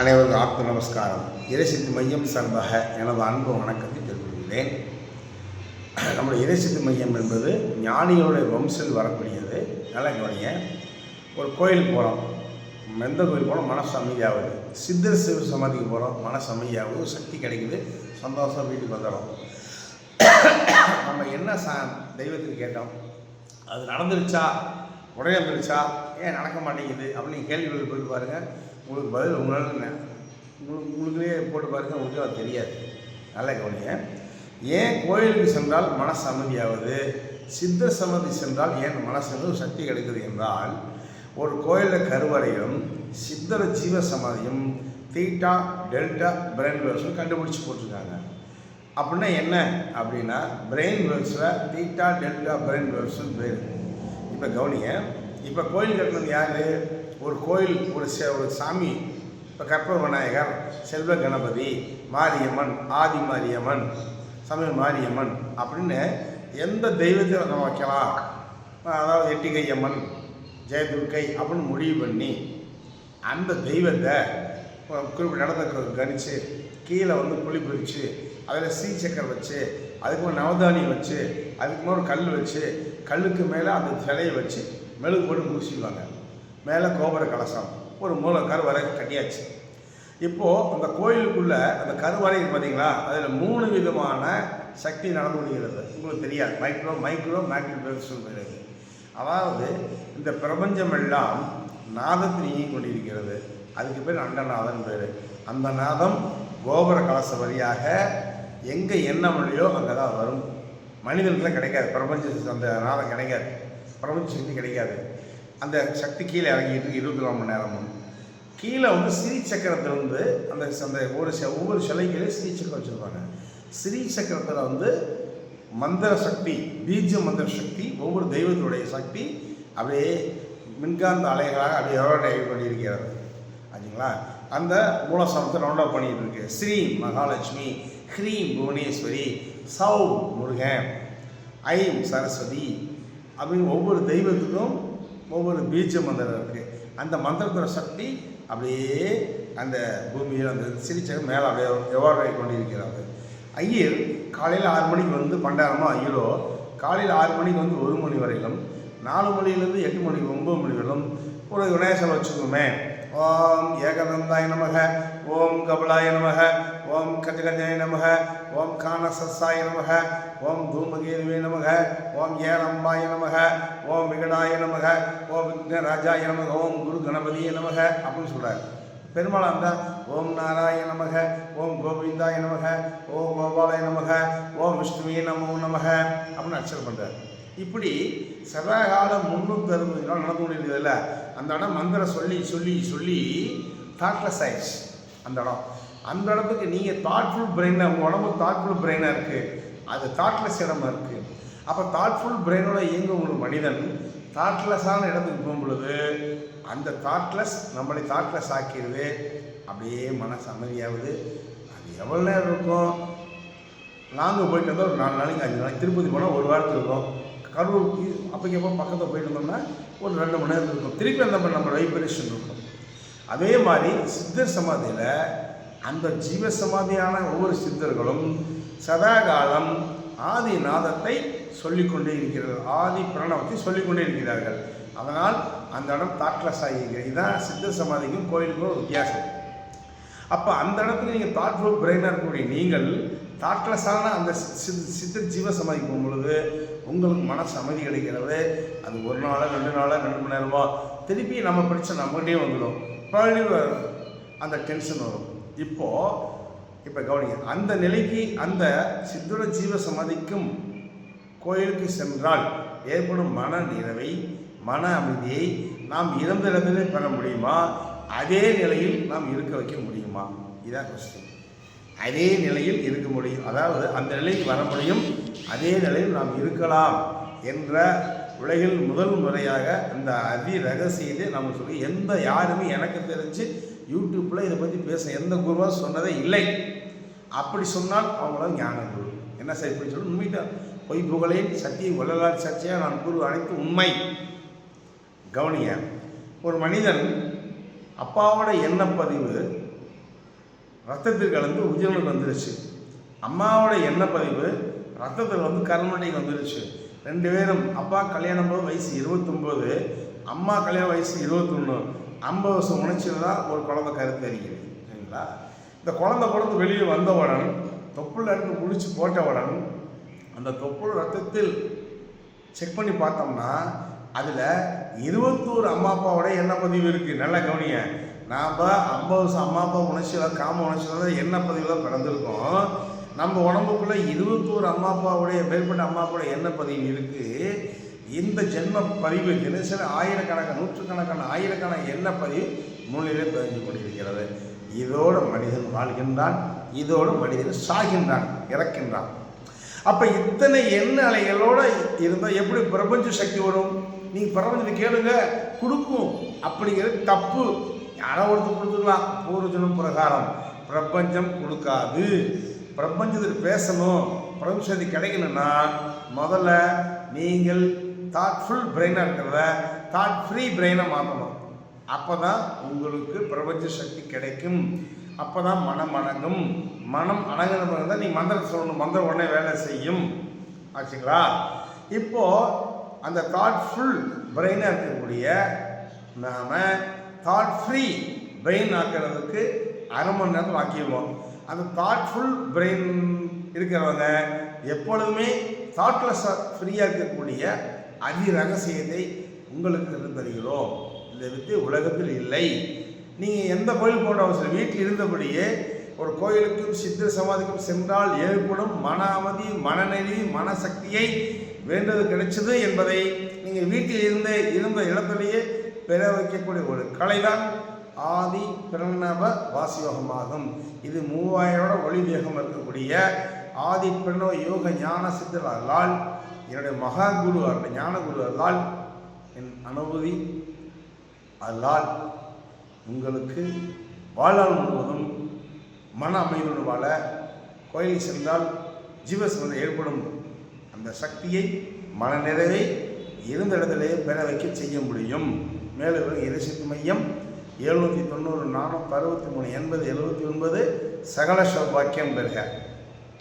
அனைவருக்கும் ஆத்ம நமஸ்காரம். இறைசித்து மையம் சார்பாக எனது அன்பு வணக்கத்தை தெரிவிக்கிறேன் நம்முடைய இறைசித்து மையம் என்பது ஞானியோடைய வம்சில் வரக்கூடியது. நல்லா கவனிங்க ஒரு கோயிலுக்கு போகிறோம் எந்த கோயில் போனால் மனசு அமைதியாகுது சித்தர் சிவ சமாதிக்கு போகிறோம் மனசு அமைதியாகுது சக்தி கிடைக்குது. சந்தோஷம் வீட்டுக்கு வந்துடும் நம்ம என்ன சா தெய்வத்துக்கு கேட்டோம்? அது நடந்துருச்சா? உடனே வந்துருச்சா ஏன் நடக்க மாட்டேங்குது அப்படின்னு கேள்விகள் போட்டு பாருங்கள் உங்களுக்கு பதில் உங்களால் உங்களுக்கு உங்களுக்குள்ளே போட்டு பாருங்கள் உங்களுக்கு அது தெரியாது. நல்ல கவனிங்க. ஏன் கோயிலுக்கு சென்றால் மனசு அமைதியாவது? சித்த சமதி சென்றால் ஏன் மனசுக்கு சக்தி கிடைக்குது என்றால் ஒரு கோயிலில் கருவறையும் சித்தர ஜீவ சமாதியும் தீட்டா டெல்டா பிரெயின் வேவ்ஸும் கண்டுபிடிச்சி போட்டிருக்காங்க. அப்படின்னா என்ன? அப்படின்னா பிரெயின் வேவ்ஸில் தீட்டா டெல்டா பிரெயின் வேவ்ஸ்னு பேர். இப்போ கவனிங்க. இப்போ கோயில் கட்டினது யார்? ஒரு கோயில் ஒரு சே ஒரு சாமி. இப்போ கற்ப விநாயகர் செல்வ கணபதி மாரியம்மன் ஆதி மாரியம்மன் சமய மாரியம்மன் அப்படின்னு எந்த தெய்வத்தை நம்ம வைக்கலாம்? அதாவது எட்டிகையம்மன் ஜெயதுர்க்கை அப்படின்னு முடிவு பண்ணி அந்த தெய்வத்தை குறிப்பிட்ட இடத்த கணிச்சு கீழே வந்து குழி பிரித்து அதில் சீச்சக்கர் வச்சு அதுக்கு ஒரு நவதானியம் வச்சு அதுக்கு மேலே ஒரு கல் வச்சு கல்லுக்கு மேலே அந்த சிலையை வச்சு மெழுகு போட்டு முடிச்சுடுவாங்க மேலே கோபுர கலசம் ஒரு மூலக்கார் கருவறை கட்டியாச்சு. இப்போது அந்த கோயிலுக்குள்ளே அந்த கருவறை பார்த்தீங்களா அதில் மூணு விதமான சக்தி நடந்து முடிகிறது உங்களுக்கு தெரியாது. மைக்ரோ மைக்ரோ மேக்னோ பேர் அதாவது இந்த பிரபஞ்சம் எல்லாம் நாதத்தில் இயங்கிக் கொண்டிருக்கிறது. அதுக்கு பேர் அண்டநாதன் பேர். அந்த நாதம் கோபுர கலச வழியாக எங்கே என்ன மொழியோ அங்கே தான் வரும். மனிதனுக்குலாம் கிடைக்காது. பிரபஞ்ச அந்த நாதம் கிடைக்காது. பிரபஞ்ச சக்தி கிடைக்காது. அந்த சக்தி கீழே இறங்கிட்டு இருபத்தி நாலு மணி நேரமும் கீழே வந்து ஸ்ரீ சக்கரத்தில் வந்து அந்த அந்த ஒரு ஒவ்வொரு சிலைகளையும் ஸ்ரீ சக்கரம் வச்சுருப்பாங்க. ஸ்ரீ சக்கரத்தில் வந்து மந்திர சக்தி பீஜ மந்திர சக்தி ஒவ்வொரு தெய்வத்துடைய சக்தி அப்படியே மின்காந்த அலைகளாக அப்படியே எவ்வளோ கொண்டிருக்கிறது ஆச்சுங்களா? அந்த மூலசனத்தை ரவுண்ட் அப் பண்ணிட்டு இருக்கு. ஸ்ரீ மகாலட்சுமி ஹ்ரீம் புவனேஸ்வரி சௌ முருகன் ஐம் சரஸ்வதி அப்படின்னு ஒவ்வொரு தெய்வத்துக்கும் ஒவ்வொரு பீஜ மந்திரம் இருக்குது அந்த மந்திரத்தோட சக்தி அப்படியே அந்த பூமியில் அந்த சிரிச்சகம் மேலே அப்படியே எவ்வாறு கொண்டிருக்கிறார் ஐயர் காலையில் ஆறு மணிக்கு வந்து பண்டாரமா ஐயரோ காலையில் ஆறு மணிக்கு வந்து ஒரு மணி வரையிலும் நாலு மணிலேருந்து எட்டு மணிக்கு ஒம்பது மணி வரையிலும் ஒரு விநாயகர் வச்சுக்கோமே ஓம் ஏகதந்தாய நமக ஓம் கபலாய நமக ஓம் கஜகஜாய நமக ஓம் காணசஸ்ஸாய நமக ஓம் தூமகேதுவே நமக ஓம் ஏலம்பாய நமக ஓம் விகடாய நமக ஓம் விக்னராஜாய நமக ஓம் குரு கணபதிய நமக அப்படின்னு சொல்கிறார் பெருமாள் இருந்தால் ஓம் நாராயண நமக ஓம் கோவிந்தாய நமக ஓம் கோபாலாய நமக ஓம் விஷ்ணுவே நமோ நமக அப்படின்னு அர்ச்சனை பண்ணுறார் இப்படி செவ்வாய்காலம் முன்னூற்றி அறுபது நாள் நடந்து கொண்டிருக்கிறதுல அந்த இடம் மந்திரம் சொல்லி சொல்லி சொல்லி தாட்லெஸ் ஆயிடுச்சு அந்த இடம். அந்த இடத்துக்கு நீங்கள் தாட்ஃபுல் பிரெயினாக உங்கள் உடம்பு தாட்ஃபுல் பிரெயினாக இருக்குது அது தாட்லெஸ் இடமா இருக்குது அப்போ தாட்ஃபுல் பிரெயினோட இயங்கும் ஒரு மனிதன் தாட்லெஸ்ஸான இடத்துக்கு போகும் பொழுது அந்த தாட்லெஸ் நம்மளை தாட்லெஸ் ஆக்கிடுது. அப்படியே மனசு அமைதியாகுது. அது எவ்வளோ நேரம் இருக்கும்? லாங்கு போயிட்டு வந்தால் ஒரு நாலு நாளைக்கு அஞ்சு நாளைக்கு திருப்பதி போனால் ஒரு வாரத்துக்கு இருக்கும். கரூர் அப்போக்கப்போ பக்கத்தில் போயிட்டு இருந்தோம்னா ஒரு ரெண்டு மணி நேரம் இருக்கும். திருப்பி அந்த மாதிரி நம்ம வைப்ரேஷன் இருக்கும். அதே மாதிரி சித்தர் சமாதியில் அந்த ஜீவ சமாதியான ஒவ்வொரு சித்தர்களும் சதாகாலம் ஆதி நாதத்தை சொல்லிக்கொண்டே இருக்கிறார்கள் ஆதி பிரணவத்தை சொல்லிக்கொண்டே இருக்கிறார்கள். அதனால் அந்த இடம் தாட்லஸ் ஆகியிருக்கிறது இதுதான் சித்தர் சமாதிக்கும் கோயிலுக்கும் ஒரு வித்தியாசம். அப்போ அந்த இடத்துல நீங்கள் தாட்ஃபுல் பிரெயினாக இருக்கக்கூடிய நீங்கள் தாட்லஸான அந்த சித் சித்த ஜீவ சமாதிக்கு போகும் பொழுது உங்களுக்கு மனசு அமைதி கிடைக்கிறது அது ஒரு நாளாக ரெண்டு நாளாக ரெண்டு மணி நேரமோ? திருப்பி நம்ம பிரச்சனை நம்மகிட்டே வந்துடும். மறுபடியும் அந்த டென்ஷன் வரும். இப்போது இப்போ கவனிங்க அந்த நிலைக்கு அந்த சித்தோட ஜீவ சமாதிக்கும் கோயிலுக்கு சென்றால் ஏற்படும் மன நிறைவை மன அமைதியை நாம் இறந்த இடத்திலே பெற முடியுமா? அதே நிலையில் நாம் இருக்க வைக்க முடியுமா? இதான் கொஸ்டின் அதே நிலையில் இருக்க முடியும். அதாவது அந்த நிலைக்கு வர முடியும். அதே நிலையில் நாம் இருக்கலாம் என்ற உலகில் முதல் முறையாக அந்த அதி ரகசியத்தை நம்ம சொல்லி எந்த யாருமே எனக்கு தெரிஞ்சு யூடியூப்பில் இதை பற்றி பேச எந்த குருவாக சொன்னதே இல்லை. அப்படி சொன்னால் அவங்கள ஞானம் குரு என்ன சார் இப்படி சொல்லணும் உண்மையிட்ட பொய் புகழேன் சத்தியம் வள்ளலார் சர்ச்சையாக நான் குரு அனைத்து உண்மை. கவனிய ஒரு மனிதன் அப்பாவோட எண்ணப்பதிவு ரத்தத்தில் கலந்து உயிரினுக்கு வந்துருச்சு. அம்மாவோட எண்ணெய் பதிவு ரத்தத்தில் வந்து கருமட்டைக்கு வந்துருச்சு. ரெண்டு பேரும் அப்பா கல்யாணம் போது வயசு இருபத்தொம்போது அம்மா கல்யாணம் வயசு இருபத்தொன்று ஐம்பது வருஷம் உணர்ச்சியில் தான் ஒரு குழந்தை கருத்து அறிக்குது சரிங்களா? இந்த குழந்தை பிறந்து வெளியே வந்தவுடன் தொப்புள் இருந்து முடிச்சு போட்டவுடன் அந்த தொப்புள் ரத்தத்தில் செக் பண்ணி பார்த்தோம்னா அதில் இருபத்தோரு அம்மா அப்பாவோட என்ன பதிவு இருக்குது நல்லா கவனிங்க. நாம் ஐம்பது வருஷம் அம்மா அப்பா உணர்ச்சியில் காம உணர்ச்சியில் தான் எண்ணெய் பதிவில் பிறந்திருக்கோம்? நம்ம உடம்புக்குள்ளே இருபத்தோரு அம்மா அப்பாவுடைய மேற்பட்ட அம்மா அப்பாவோட என்ன பதிவு இருக்குது இந்த ஜென்ம பதிவு தினசரி ஆயிரக்கணக்கான நூற்றுக்கணக்கான ஆயிரக்கணக்கான என்ன பதிவு மூலையிலே பதிஞ்சு கொண்டிருக்கிறது? இதோட மனிதன் வாழ்கின்றான் இதோட மனிதன் சாகின்றான் இறக்கின்றான். அப்போ இத்தனை எண்ண அலைகளோட இருந்தால் எப்படி பிரபஞ்ச சக்தி வரும்? நீங்கள் பிரபஞ்சத்தை கேளுங்க கொடுக்கும். அப்படிங்கிறது தப்பு. யாரோ ஒருத்தர் கொடுத்துக்கலாம் பூர்வஜனம் பிரகாரம். பிரபஞ்சம் கொடுக்காது. பிரபஞ்சத்தில் பேசணும். பிரபஞ்ச சக்தி கிடைக்கணும்னா முதல்ல நீங்கள் தாட்ஃபுல் பிரெயினாக இருக்கிறத தாட் ஃப்ரீ பிரெயினை மாற்றணும். அப்போ தான் உங்களுக்கு பிரபஞ்ச சக்தி கிடைக்கும். அப்போ தான் மனம் அணங்கும் மனம் அணங்குன பிறகு தான் நீங்கள் மந்திரம் சொல்லணும். மந்திரம் உடனே வேலை செய்யும். ஆச்சுங்களா? இப்போது அந்த தாட்ஃபுல் பிரெயினாக இருக்கக்கூடிய நாம் தாட் ஃப்ரீ பிரெயின் ஆக்கிறதுக்கு அரை மணி நேரத்தில் ஆக்கிடுவோம். அந்த தாட்ஃபுல் பிரெயின் இருக்கிறவங்க எப்பொழுதுமே தாட்லெஸ்ஸாக ஃப்ரீயாக இருக்கக்கூடிய அதி ரகசியத்தை உங்களுக்கு இருந்து தருகிறோம். இந்த வித்து உலகத்தில் இல்லை. நீங்கள் எந்த கோயில் போன்ற அவசியம் வீட்டில் இருந்தபடியே ஒரு கோயிலுக்கும் சித்த சமாதிக்கும் சென்றால் ஏற்படும் மன அமைதி மனநெறி மனசக்தியை வேண்டது கிடைச்சது என்பதை நீங்கள் வீட்டில் இருந்த இருந்த இடத்திலேயே பெற வைக்கக்கூடிய ஒரு கலைதான் ஆதி பிரணவ வாசியோகமாகும். இது மூவாயிரோட ஒளி வேகம் இருக்கக்கூடிய ஆதி பிரணவ யோக ஞான சித்தர் அல்லால் என்னுடைய மகா குரு அருள் ஞான குரு அல்லால் என் அனுபூதி அல்லால் உங்களுக்கு வாழ்நாள் முழுவதும் மன அமைதியுடன் வாழ கோயிலில் சென்றால் ஜீவசமத்தில் ஏற்படும். அந்த சக்தியை மனநிறைவை இருந்த இடத்திலேயே பெற வைக்க செய்ய முடியும். மேலும் இறைசக்தி மையம் எழுநூற்றி தொண்ணூறு நானூற்றி அறுபத்தி மூணு எண்பது எழுபத்தி ஒன்பது சகல சௌபாக்கியம் பெறுக.